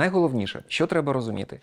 Найголовніше, що треба розуміти.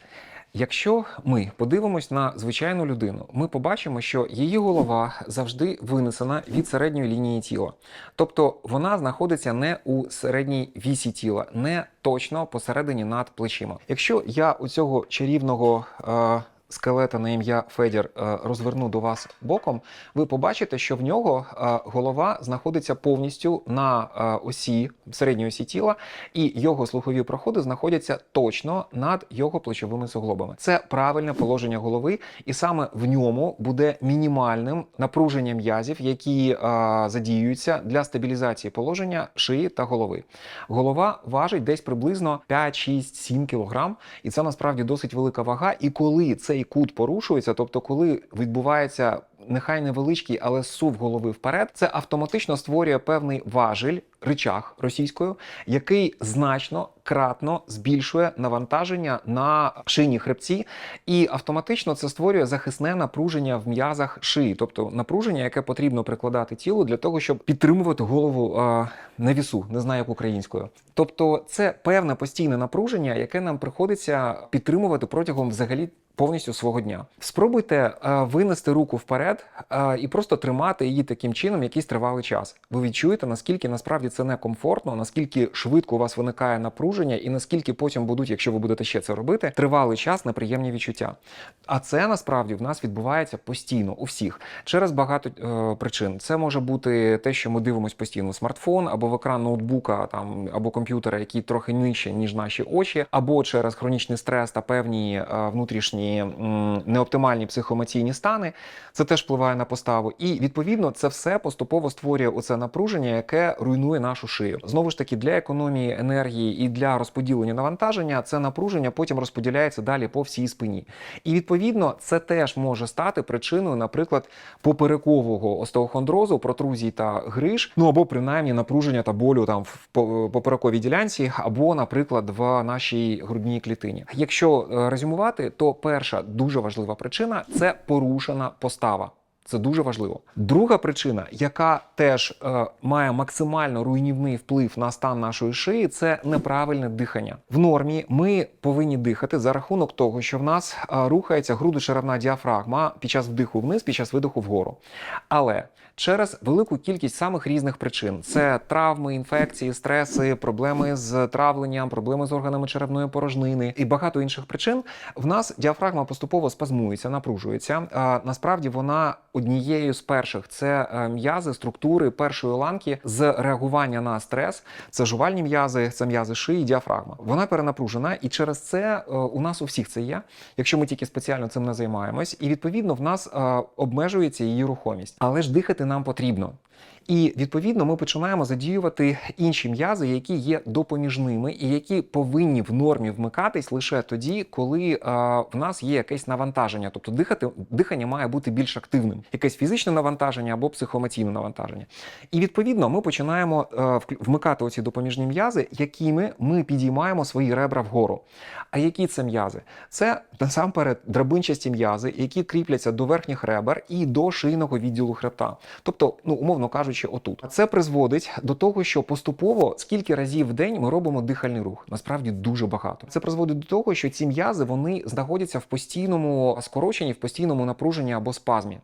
Якщо ми подивимось на звичайну людину, ми побачимо, що її голова завжди винесена від середньої лінії тіла. Тобто вона знаходиться не у середній вісі тіла, не точно посередині над плечима. Якщо я у цього чарівного е, скелета на ім'я Федір е, розверну до вас боком, ви побачите, що в нього е, голова знаходиться повністю на е, осі середньої осі тіла, і його слухові проходи знаходяться точно над його плечовими суглобами. Це правильне положення голови, і саме в ньому буде мінімальним напруження м'язів, які задіюються для стабілізації положення шиї та голови. Голова важить десь приблизно 5, 6, 7 кг, і це насправді досить велика вага. І коли цей кут порушується, тобто коли відбувається нехай невеличкий, але сув голови вперед, це автоматично створює певний важель, рычаг російською, який значно кратно збільшує навантаження на шийні хребці, і автоматично це створює захисне напруження в м'язах шиї, тобто напруження, яке потрібно прикладати тілу для того, щоб підтримувати голову е, на вісу, не знаю як українською. Тобто, це певне постійне напруження, яке нам приходиться підтримувати протягом взагалі повністю свого дня. Спробуйте е, винести руку вперед е, і просто тримати її таким чином якийсь тривалий час. Ви відчуєте, наскільки насправді це некомфортно, наскільки швидко у вас виникає напруження, і наскільки потім будуть, якщо ви будете ще це робити, тривалий час неприємні відчуття. А це насправді в нас відбувається постійно у всіх через багато е, причин. Це може бути те, що ми дивимося постійно в смартфон або в екран ноутбука там або комп'ютера, який трохи нижче ніж наші очі, або через хронічний стрес та певні е, внутрішні м, неоптимальні психоемоційні стани. Це теж впливає на поставу. І відповідно це все поступово створює оце напруження, яке руйнує нашу шию. Знову ж таки, для економії енергії і для розподілення навантаження це напруження потім розподіляється далі по всій спині. І відповідно це теж може стати причиною, наприклад, поперекового остеохондрозу, протрузій та гриж, ну або принаймні напруження та болю там в по- поперековій ділянці, або, наприклад, в нашій грудній клітині. Якщо е, резюмувати, то перша дуже важлива причина це порушена постава. Це дуже важливо. Друга причина, яка теж е, має максимально руйнівний вплив на стан нашої шиї, це неправильне дихання. В нормі ми повинні дихати за рахунок того, що в нас е, рухається грудочеревна діафрагма під час вдиху вниз, під час видиху вгору. Але через велику кількість самих різних причин: це травми, інфекції, стреси, проблеми з травленням, проблеми з органами черевної порожнини і багато інших причин. В нас діафрагма поступово спазмується, напружується. Насправді вона однією з перших це е, м'язи структури першої ланки з реагування на стрес. Це жувальні м'язи, це м'язи шиї, діафрагма. Вона перенапружена, і через це е, у нас у всіх це є, якщо ми тільки спеціально цим не займаємось. І відповідно в нас е, обмежується її рухомість. Але ж дихати нам потрібно. І відповідно ми починаємо задіювати інші м'язи, які є допоміжними і які повинні в нормі вмикатись лише тоді, коли е, в нас є якесь навантаження. Тобто дихати дихання має бути більш активним, якесь фізичне навантаження або психоемоційне навантаження. І відповідно ми починаємо е, вмикати оці допоміжні м'язи, якими ми підіймаємо свої ребра вгору. А які це м'язи? Це насамперед драбинчасті м'язи, які кріпляться до верхніх ребер і до шийного відділу хребта. Тобто, ну умовно кажучи, отут. Це призводить до того, що поступово скільки разів в день ми робимо дихальний рух. Насправді дуже багато. Це призводить до того, що ці м'язи вони знаходяться в постійному скороченні, в постійному напруженні або спазмі.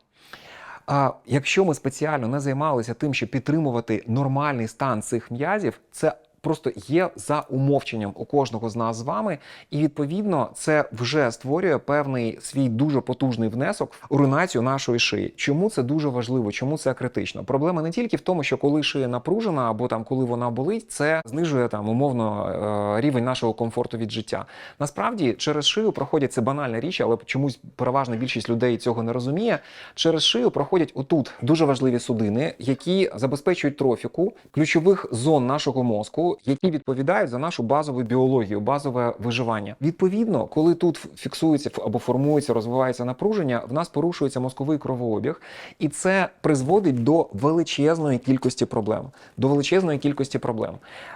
А якщо ми спеціально не займалися тим, щоб підтримувати нормальний стан цих м'язів, це просто є за умовченням у кожного з нас з вами, і відповідно це вже створює певний свій дуже потужний внесок в руйнацію нашої шиї. Чому це дуже важливо? Чому це критично? Проблема не тільки в тому, що коли шия напружена, або там коли вона болить, це знижує там умовно е, рівень нашого комфорту від життя. Насправді через шию проходять це банальна річ, але чомусь переважна більшість людей цього не розуміє. Через шию проходять отут дуже важливі судини, які забезпечують трофіку ключових зон нашого мозку, які відповідають за нашу базову біологію, базове виживання. Відповідно, коли тут фіксується або формується, розвивається напруження, в нас порушується мозковий кровообіг, і це призводить до величезної кількості проблем. До величезної кількості проблем.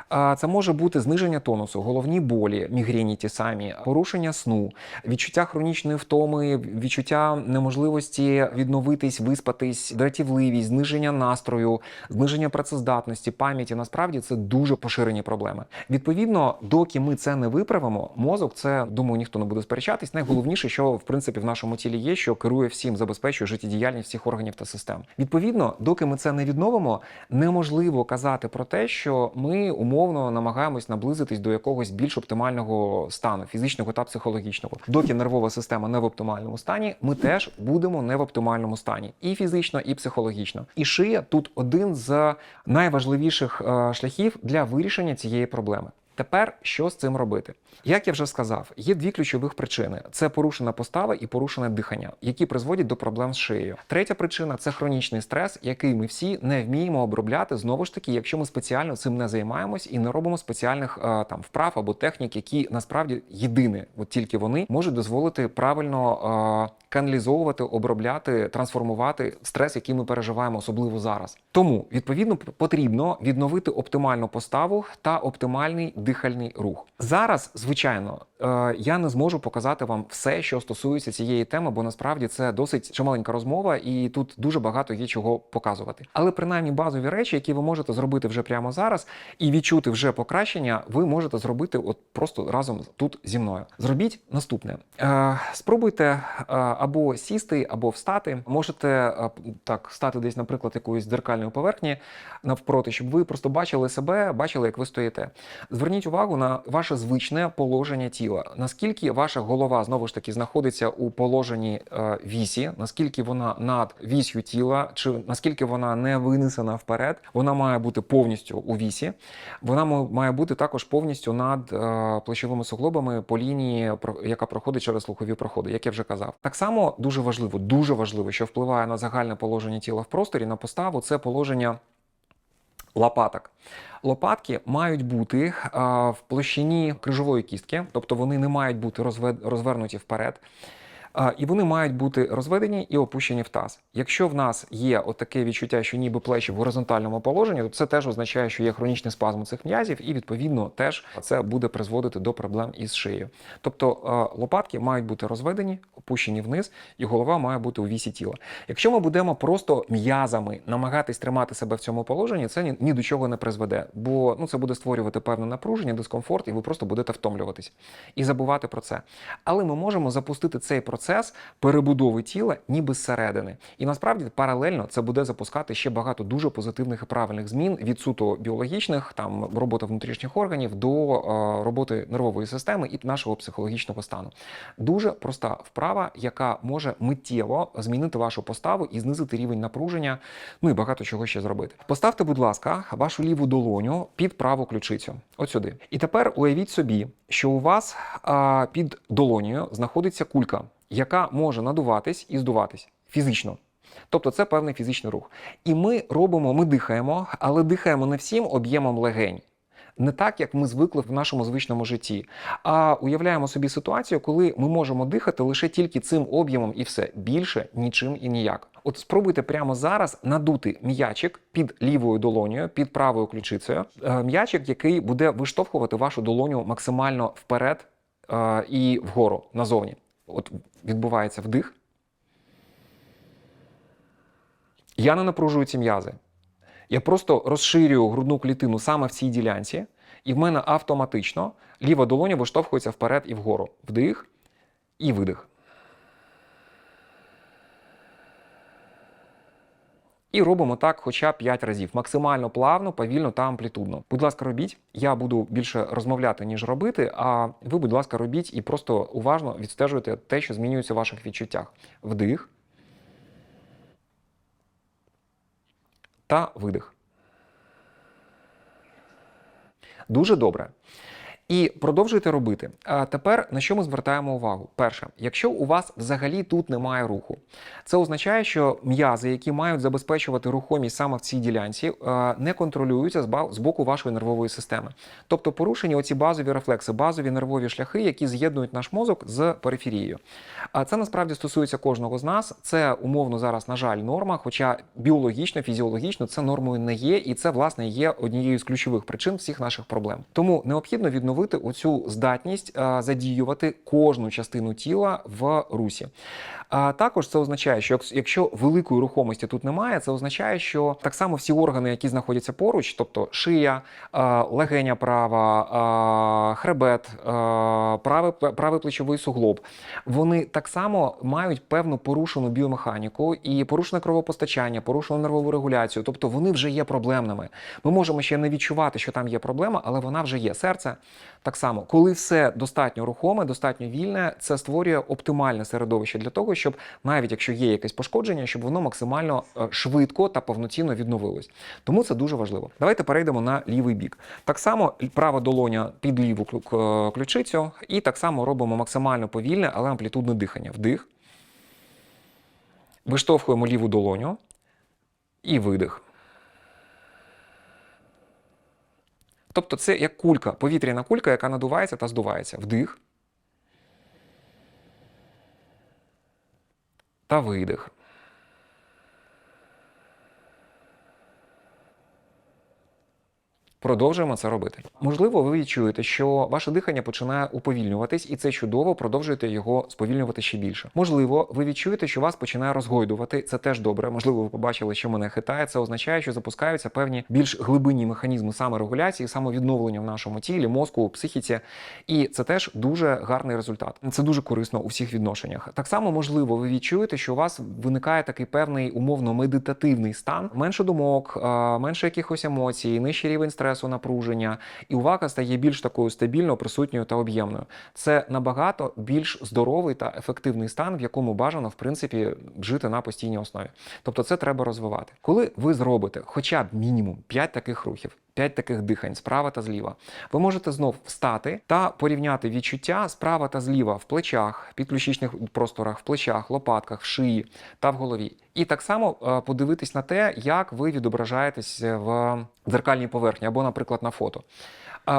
А це може бути зниження тонусу, головні болі, мігрені ті самі, порушення сну, відчуття хронічної втоми, відчуття неможливості відновитись, виспатись, дратівливість, зниження настрою, зниження працездатності, пам'яті. Насправді це дуже поширені поширені проблеми. Відповідно, доки ми це не виправимо, мозок це думаю, ніхто не буде сперечатись. Найголовніше, що в принципі в нашому тілі є, що керує всім, забезпечує життєдіяльність всіх органів та систем. Відповідно, доки ми це не відновимо, неможливо казати про те, що ми умовно намагаємось наблизитись до якогось більш оптимального стану, фізичного та психологічного. Доки нервова система не в оптимальному стані, ми теж будемо не в оптимальному стані і фізично, і психологічно. І шия тут один з найважливіших е, шляхів для вирішення цієї проблеми. Тепер що з цим робити? Як я вже сказав, є дві ключових причини: це порушена постава і порушене дихання, які призводять до проблем з шиєю. Третя причина це хронічний стрес, який ми всі не вміємо обробляти знову ж таки, якщо ми спеціально цим не займаємось і не робимо спеціальних е, там вправ або технік, які насправді єдине, от тільки вони можуть дозволити правильно. Каналізовувати, обробляти, трансформувати стрес, який ми переживаємо, особливо зараз. Тому відповідно потрібно відновити оптимальну поставу та оптимальний дихальний рух. Зараз, звичайно, е, я не зможу показати вам все, що стосується цієї теми, бо насправді це досить чималенька розмова, і тут дуже багато є чого показувати. Але принаймні базові речі, які ви можете зробити вже прямо зараз, і відчути вже покращення, ви можете зробити от просто разом тут зі мною. Зробіть наступне: е, спробуйте е, або сісти, або встати. Можете е, так стати десь, наприклад, якоїсь дзеркальної поверхні навпроти, щоб ви просто бачили себе, бачили, як ви стоїте. Зверніть увагу на ваше звичне положення тіла. Наскільки ваша голова знову ж таки знаходиться у положенні е, вісі, наскільки вона над вісью тіла, чи наскільки вона не винесена вперед, вона має бути повністю у вісі. Вона має бути також повністю над е, плечовими суглобами по лінії, яка проходить через слухові проходи, як я вже казав. Так само дуже важливо, дуже важливо, що впливає на загальне положення тіла в просторі, на поставу, це положення лопаток. Лопатки мають бути в площині крижової кістки, тобто вони не мають бути розвернуті вперед. І вони мають бути розведені і опущені в таз. Якщо в нас є отаке відчуття, що ніби плечі в горизонтальному положенні, то це теж означає, що є хронічний спазм цих м'язів, і відповідно теж це буде призводити до проблем із шиєю. Тобто лопатки мають бути розведені, опущені вниз, і голова має бути у вісі тіла. Якщо ми будемо просто м'язами намагатись тримати себе в цьому положенні, це ні, ні до чого не призведе, бо ну це буде створювати певне напруження, дискомфорт, і ви просто будете втомлюватись і забувати про це. Але ми можемо запустити цей процес перебудови тіла ніби зсередини. І насправді паралельно це буде запускати ще багато дуже позитивних і правильних змін від суто біологічних, там роботи внутрішніх органів до е, роботи нервової системи і нашого психологічного стану. Дуже проста вправа, яка може миттєво змінити вашу поставу і знизити рівень напруження. Ну і багато чого ще зробити. Поставте, будь ласка, вашу ліву долоню під праву ключицю. От сюди. І тепер уявіть собі, що у вас а, під долонею знаходиться кулька, яка може надуватись і здуватись фізично. Тобто це певний фізичний рух. І ми робимо, ми дихаємо, але дихаємо не всім об'ємом легень. Не так, як ми звикли в нашому звичному житті, а уявляємо собі ситуацію, коли ми можемо дихати лише тільки цим об'ємом і все більше нічим і ніяк. От спробуйте прямо зараз надути м'ячик під лівою долонею, під правою ключицею. Е, М'ячик, який буде виштовхувати вашу долоню максимально вперед е, і вгору назовні. От відбувається вдих. Я не напружую ці м'язи. Я просто розширюю грудну клітину саме в цій ділянці, і в мене автоматично ліва долоня виштовхується вперед і вгору. Вдих і видих. І робимо так хоча 5 разів. Максимально плавно, повільно та амплітудно. Будь ласка, робіть. Я буду більше розмовляти, ніж робити. А ви, будь ласка, робіть і просто уважно відстежуйте те, що змінюється в ваших відчуттях. Вдих. Та видих. Дуже добре. І продовжуйте робити. А тепер на що ми звертаємо увагу? Перше, якщо у вас взагалі тут немає руху, це означає, що м'язи, які мають забезпечувати рухомість саме в цій ділянці, е, не контролюються з боку вашої нервової системи. Тобто порушені оці базові рефлекси, базові нервові шляхи, які з'єднують наш мозок з периферією. А це насправді стосується кожного з нас. Це умовно зараз, на жаль, норма, хоча біологічно, фізіологічно це нормою не є, і це власне є однією з ключових причин всіх наших проблем. Тому необхідно відновити відновити оцю здатність е, задіювати кожну частину тіла в русі. А також це означає, що якщо великої рухомості тут немає, це означає, що так само всі органи, які знаходяться поруч, тобто шия, е, легеня права, е, хребет, правий, правий плечовий суглоб, вони так само мають певну порушену біомеханіку і порушене кровопостачання, порушену нервову регуляцію. Тобто вони вже є проблемними. Ми можемо ще не відчувати, що там є проблема, але вона вже є. Серце так само, коли все достатньо рухоме, достатньо вільне, це створює оптимальне середовище для того, щоб навіть якщо є якесь пошкодження, щоб воно максимально е, швидко та повноцінно відновилось. Тому це дуже важливо. Давайте перейдемо на лівий бік. Так само права долоня під ліву ключицю, і так само робимо максимально повільне, але амплітудне дихання. Вдих. Виштовхуємо ліву долоню і видих. Тобто це як кулька, повітряна кулька, яка надувається та здувається. Вдих. Та видих. Продовжуємо це робити. Можливо, ви відчуєте, що ваше дихання починає уповільнюватись, і це чудово, продовжуєте його сповільнювати ще більше. Можливо, ви відчуєте, що вас починає розгойдувати. Це теж добре. Можливо, ви побачили, що мене хитає. Це означає, що запускаються певні більш глибинні механізми саморегуляції, самовідновлення в нашому тілі, мозку, психіці. І це теж дуже гарний результат. Це дуже корисно у всіх відношеннях. Так само, можливо, ви відчуєте, що у вас виникає такий певний умовно медитативний стан, менше думок, менше якихось емоцій, нижчий рівень стресу, напруження, і увага стає більш такою стабільною, присутньою та об'ємною. Це набагато більш здоровий та ефективний стан, в якому бажано в принципі жити на постійній основі. Тобто, це треба розвивати. Коли ви зробите хоча б мінімум 5 таких рухів. 5 таких дихань справа та зліва. Ви можете знов встати та порівняти відчуття справа та зліва в плечах, підключичних просторах, в плечах, лопатках, в шиї та в голові. І так само е, подивитись на те, як ви відображаєтесь в дзеркальній поверхні або, наприклад, на фото.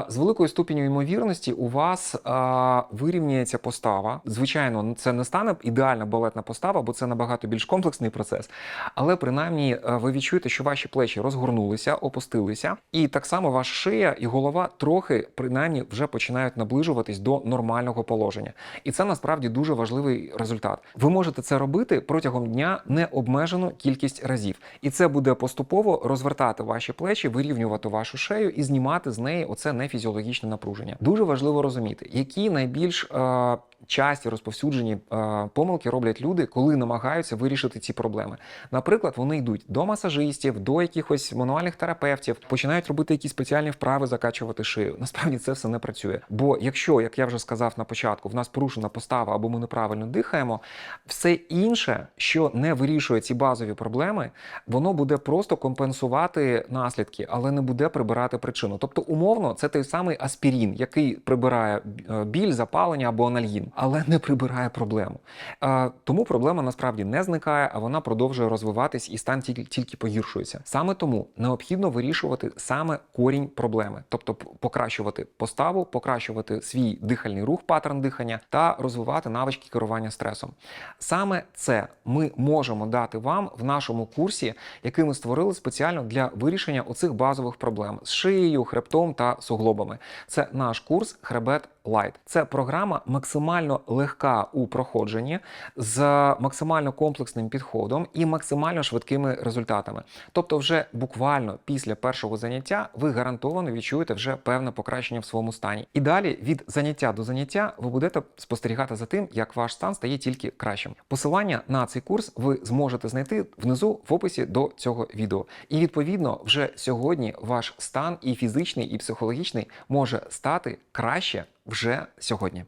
З великою ступеню ймовірності у вас а, вирівняється постава. Звичайно, це не стане ідеальна балетна постава, бо це набагато більш комплексний процес. Але принаймні е, ви відчуєте, що ваші плечі розгорнулися, опустилися, і так само ваша шия і голова трохи принаймні вже починають наближуватись до нормального положення. І це насправді дуже важливий результат. Ви можете це робити протягом дня необмежену кількість разів, і це буде поступово розвертати ваші плечі, вирівнювати вашу шею і знімати з неї оце нефізіологічне напруження. Дуже важливо розуміти, які найбільш е, часті розповсюджені е, помилки роблять люди, коли намагаються вирішити ці проблеми. Наприклад, вони йдуть до масажистів, до якихось мануальних терапевтів, починають робити якісь спеціальні вправи, закачувати шию. Насправді це все не працює. Бо якщо, як я вже сказав на початку, в нас порушена постава або ми неправильно дихаємо, все інше, що не вирішує ці базові проблеми, воно буде просто компенсувати наслідки, але не буде прибирати причину. Тобто, умовно, це той самий аспірін, який прибирає е, біль, запалення або анальгін, але не прибирає проблему. Е, Тому проблема насправді не зникає, а вона продовжує розвиватись і стан тільки, погіршується. Саме тому необхідно вирішувати саме корінь проблеми, тобто покращувати поставу, покращувати свій дихальний рух, паттерн дихання та розвивати навички керування стресом. Саме це ми можемо дати вам в нашому курсі, який ми створили спеціально для вирішення оцих базових проблем з шиєю, хребтом та суглобами. Це наш курс Хребет Light. Це програма максимально легка у проходженні з максимально комплексним підходом і максимально швидкими результатами. Тобто, вже буквально після першого заняття ви гарантовано відчуєте вже певне покращення в своєму стані. І далі від заняття до заняття ви будете спостерігати за тим, як ваш стан стає тільки кращим. Посилання на цей курс ви зможете знайти внизу в описі до цього відео. І відповідно, вже сьогодні ваш стан і фізичний, і психологічний може стати краще вже сьогодні.